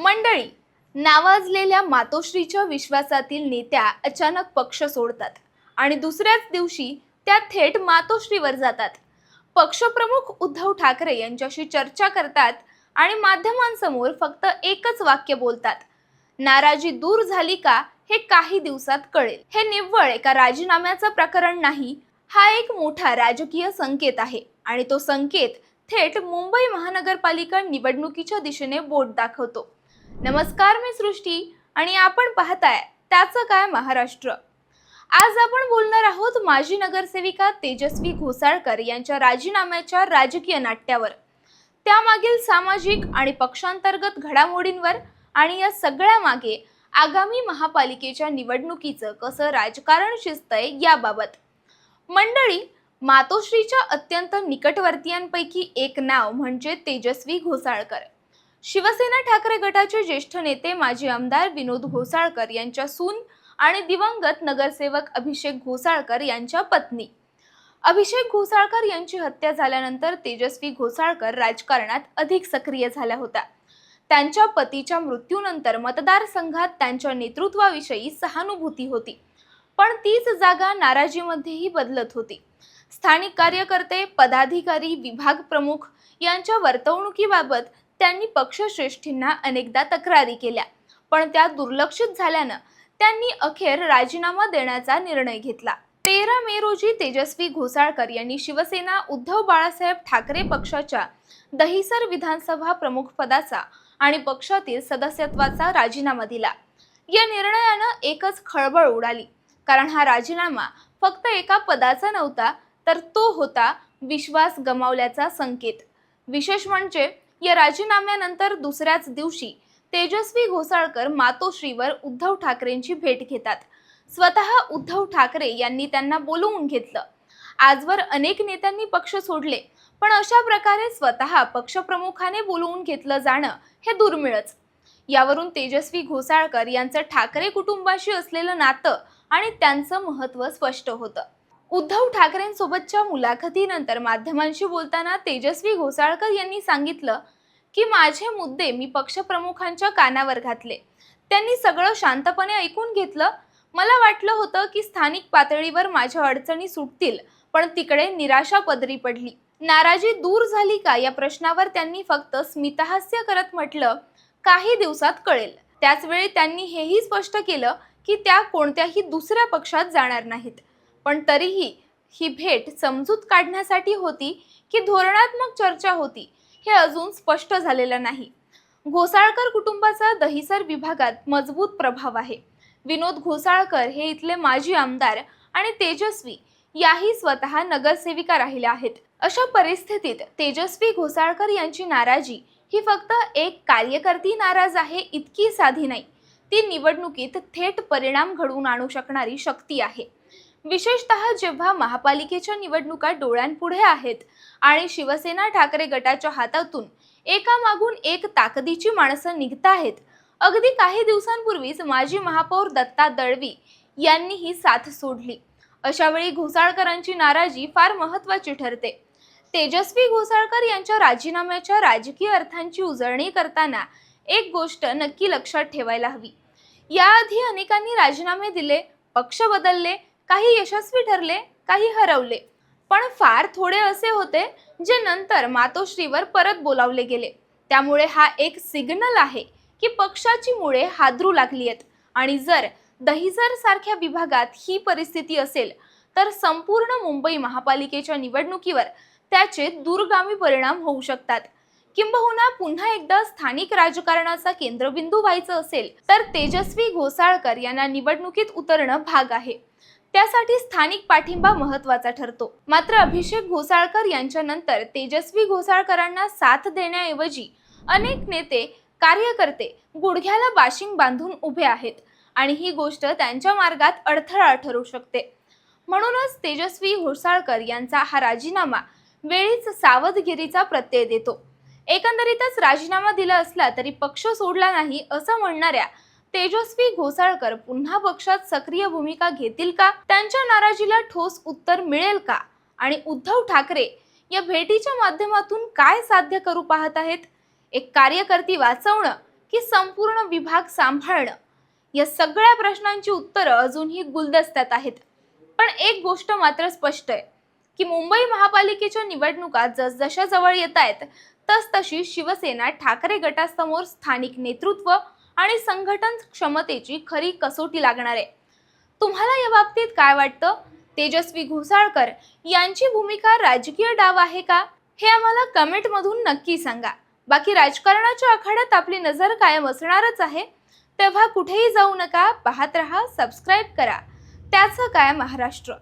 मंडळी नावाजलेल्या मातोश्रीच्या विश्वासातील नेत्या अचानक पक्ष सोडतात आणि दुसऱ्याच दिवशी त्या थेट मातोश्रीवर जातात. पक्षप्रमुख उद्धव ठाकरे यांच्याशी चर्चा करतात आणि माध्यमांसमोर फक्त एकच वाक्य बोलतात. नाराजी दूर झाली का हे काही दिवसात कळेल. हे निव्वळ एका राजीनाम्याचं प्रकरण नाही हा एक मोठा राजकीय संकेत आहे आणि तो संकेत थेट मुंबई महानगरपालिका निवडणुकीच्या दिशेने बोट दाखवतो. नमस्कार मी सृष्टी आणि आपण पाहताय त्याचं काय महाराष्ट्र. आज आपण बोलणार आहोत माजी नगरसेविका तेजस्वी घोसाळकर यांच्या राजीनाम्याच्या राजकीय नाट्यावर. त्यामागील सामाजिक आणि पक्षांतर्गत घडामोडींवर आणि या सगळ्या मागे आगामी महापालिकेच्या निवडणुकीचं कसं राजकारण शिजतंय याबाबत. मंडळी मातोश्रीच्या अत्यंत निकटवर्तीयांपैकी एक नाव म्हणजे तेजस्वी घोसाळकर. शिवसेना ठाकरे गटाचे ज्येष्ठ नेते माजी आमदार विनोद घोसाळकर यांच्या सून आणि दिवंगत नगरसेवक अभिषेक घोसाळकर यांच्या पत्नी. अभिषेक घोसाळकर यांची हत्या झाल्यानंतर तेजस्वी घोसाळकर राजकारणात अधिक सक्रिय झाल्या होत्या. त्यांच्या पतीच्या मृत्यूनंतर मतदारसंघात त्यांच्या नेतृत्वाविषयी सहानुभूती होती. पण तीच जागा नाराजीमध्येही बदलत होती. स्थानिक कार्यकर्ते पदाधिकारी विभाग प्रमुख यांच्या वर्तवणुकीबाबत त्यांनी पक्षश्रेष्ठींना अनेकदा तक्रारी केल्या. पण त्या दुर्लक्षित झाल्यानं त्यांनी अखेर राजीनामा देण्याचा निर्णय घेतला. तेरा मे रोजी तेजस्वी घोसाळकर यांनी शिवसेना उद्धव बाळासाहेब ठाकरे पक्षाच्या दहिसर विधानसभा प्रमुख पदाचा आणि पक्षातील सदस्यत्वाचा राजीनामा दिला. या निर्णयानं एकच खळबळ उडाली. कारण हा राजीनामा फक्त एका पदाचा नव्हता तर तो होता विश्वास गमावल्याचा संकेत. विशेष म्हणजे या राजीनाम्यानंतर दुसऱ्याच दिवशी तेजस्वी घोसाळकर मातोश्रीवर उद्धव ठाकरेंची भेट घेतात. स्वतः उद्धव ठाकरे यांनी त्यांना बोलवून घेतलं. आजवर अनेक नेत्यांनी पक्ष सोडले पण अशा प्रकारे स्वतः पक्षप्रमुखाने बोलवून घेतलं जाणं हे दुर्मिळच. यावरून तेजस्वी घोसाळकर यांचं ठाकरे कुटुंबाशी असलेलं नातं आणि त्यांचं महत्त्व स्पष्ट होतं. उद्धव ठाकरेंसोबतच्या मुलाखतीनंतर माध्यमांशी बोलताना तेजस्वी घोसाळकर यांनी सांगितलं की माझे मुद्दे मी पक्षप्रमुखांच्या कानावर घातले. त्यांनी सगळं शांतपणे ऐकून घेतलं. मला वाटलं होतं की स्थानिक पातळीवर माझ्या अडचणी सुटतील पण तिकडे निराशा पदरी पडली. नाराजी दूर झाली का या प्रश्नावर त्यांनी फक्त स्मितहास्य करत म्हटलं काही दिवसात कळेल. त्याचवेळी त्यांनी हेही स्पष्ट केलं की त्या कोणत्याही दुसऱ्या पक्षात जाणार नाहीत. पण तरीही ही भेट समजूत काढण्यासाठी होती की धोरणात्मक चर्चा होती हे अजून स्पष्ट झालेलं नाही. घोसाळकर कुटुंबाचा दहिसर विभागात मजबूत प्रभाव आहे. विनोद घोसाळकर हे इथले माजी आमदार आणि तेजस्वी याही स्वतः नगरसेविका राहिल्या आहेत. अशा परिस्थितीत तेजस्वी घोसाळकर यांची नाराजी ही फक्त एक कार्यकर्ती नाराज आहे इतकी साधी नाही. ती निवडणुकीत थेट परिणाम घडवून आणू शकणारी शक्ती आहे. विशेषतः जेव्हा महापालिकेच्या निवडणुका डोळ्यांपुढे आहेत आणि शिवसेना ठाकरे गटाच्या हातातून एकामागून एक ताकदीची माणसं निघत आहेत अगदी काही दिवसांपूर्वीच माजी महापौर दत्ता दळवी यांनी ही साथ सोडली. अशा वेळी घोसाळकरांची नाराजी फार महत्वाची ठरते. तेजस्वी घोसाळकर यांच्या राजीनाम्याच्या राजकीय अर्थांची उजळणी करताना एक गोष्ट नक्की लक्षात ठेवायला हवी. याआधी अनेकांनी राजीनामे दिले पक्ष बदलले काही यशस्वी ठरले काही हरवले. पण फार थोडे असे होते जे नंतर मातोश्रीवर परत बोलावले गेले. त्यामुळे हा एक सिग्नल आहे की पक्षाची मुळे हादरू लागली आहेत. आणि जर दहिसर सारख्या विभागात ही परिस्थिती असेल तर संपूर्ण मुंबई महापालिकेच्या निवडणुकीवर त्याचे दूरगामी परिणाम होऊ शकतात. किंबहुना पुन्हा एकदा स्थानिक राजकारणाचा केंद्रबिंदू व्हायचं असेल तर तेजस्वी घोसाळकर यांना निवडणुकीत उतरणं भाग आहे. त्यासाठी स्थानिक पाठिंबा महत्त्वाचा ठरतो. मात्र अभिषेक घोसाळकर यांच्यानंतर तेजस्वी घोसाळकरांना साथ देण्याऐवजी अनेक नेते कार्यकर्ते गुडघ्याला बाशिंग बांधून उभे आहेत आणि ही गोष्ट त्यांच्या मार्गात अडथळा ठरू शकते. म्हणूनच तेजस्वी घोसाळकर यांचा हा राजीनामा वेळीच सावधगिरीचा प्रत्यय देतो. एकंदरीतच राजीनामा दिला असला तरी पक्ष सोडला नाही असं म्हणणाऱ्या तेजस्वी घोसाळकर पुन्हा पक्षात सक्रिय भूमिका घेतील का? त्यांच्या नाराजीला ठोस उत्तर मिळेल का? आणि उद्धव ठाकरे या भेटीच्या माध्यमातून काय साध्य करू पाहत आहेत? एक कार्यकर्ती वाचवणं की संपूर्ण विभाग सांभाळणं? या सगळ्या प्रश्नांची उत्तरं अजूनही गुलदस्त्यात आहेत. पण एक गोष्ट मात्र स्पष्ट आहे की मुंबई महापालिकेच्या निवडणुका जसजशा जवळ येत आहेत तसतशी शिवसेना ठाकरे गटासमोर स्थानिक नेतृत्व आणि संघटन क्षमतेची खरी कसोटी लागणार आहे. तुम्हाला या बाबतीत काय वाटतं? तेजस्वी घोसाळकर यांची भूमिका राजकीय डाव आहे का? हे आम्हाला कमेंटमधून नक्की सांगा. बाकी राजकारणाच्या आखाड्यात आपली नजर कायम असणारच आहे. तेव्हा कुठेही जाऊ नका पाहत रहा सबस्क्राईब करा. त्याचं काय महाराष्ट्र?